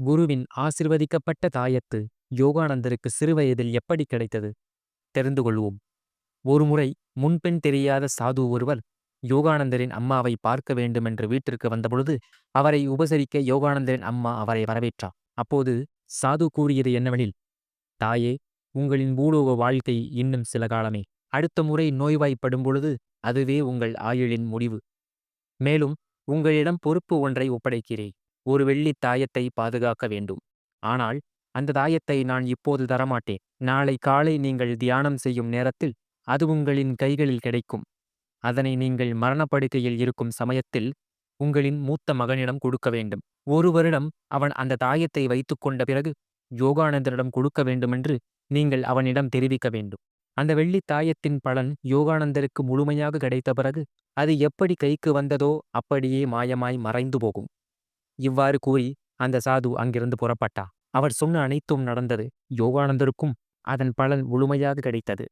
குருவின் ஆசிர்வதிக்கப்பட்ட தாயத்து யோகானந்தருக்கு சிறுவயதில் எப்படி கிடைத்தது? தெரிந்து கொள்வோம். ஒருமுறை முன்பெண் தெரியாத சாது ஒருவர் யோகானந்தரின் அம்மாவை பார்க்க வேண்டுமென்று வீட்டிற்கு வந்தபொழுது அவரை உபசரிக்க யோகானந்தரின் அம்மா அவரை வரவேற்றார் அப்போது சாது கூறியது என்னவெனில் தாயே உங்களின் பூலோக வாழ்க்கை இன்னும் சில காலமே. அடுத்த முறை நோய்வாய்ப்படும் பொழுது அதுவே உங்கள் ஆயுளின் முடிவு. மேலும் உங்களிடம் பொறுப்பு ஒன்றை ஒப்படைக்கிறேன். ஒரு வெள்ளித் தாயத்தை பாதுகாக்க வேண்டும். ஆனால் அந்த தாயத்தை நான் இப்போது தரமாட்டேன். நாளை காலை நீங்கள் தியானம் செய்யும் நேரத்தில் அது உங்களின் கைகளில் கிடைக்கும். அதனை நீங்கள் மரணப்படுக்கையில் இருக்கும் சமயத்தில் உங்களின் மூத்த மகனிடம் கொடுக்க வேண்டும். ஒரு வருடம் அவன் அந்த தாயத்தை வைத்துக்கொண்ட பிறகு யோகானந்தரிடம் கொடுக்க வேண்டுமென்று நீங்கள் அவனிடம் தெரிவிக்க வேண்டும். அந்த வெள்ளித் தாயத்தின் பலன் யோகானந்தருக்கு முழுமையாக கிடைத்த பிறகு அது எப்படி கைக்கு வந்ததோ அப்படியே மாயமாய் மறைந்து போகும். இவ்வாறு கூறி அந்த சாது அங்கிருந்து புறப்பட்டா. அவர் சொன்ன அனைத்தும் நடந்தது. யோகானந்தருக்கும் அதன் பலன் முழுமையாக கிடைத்தது.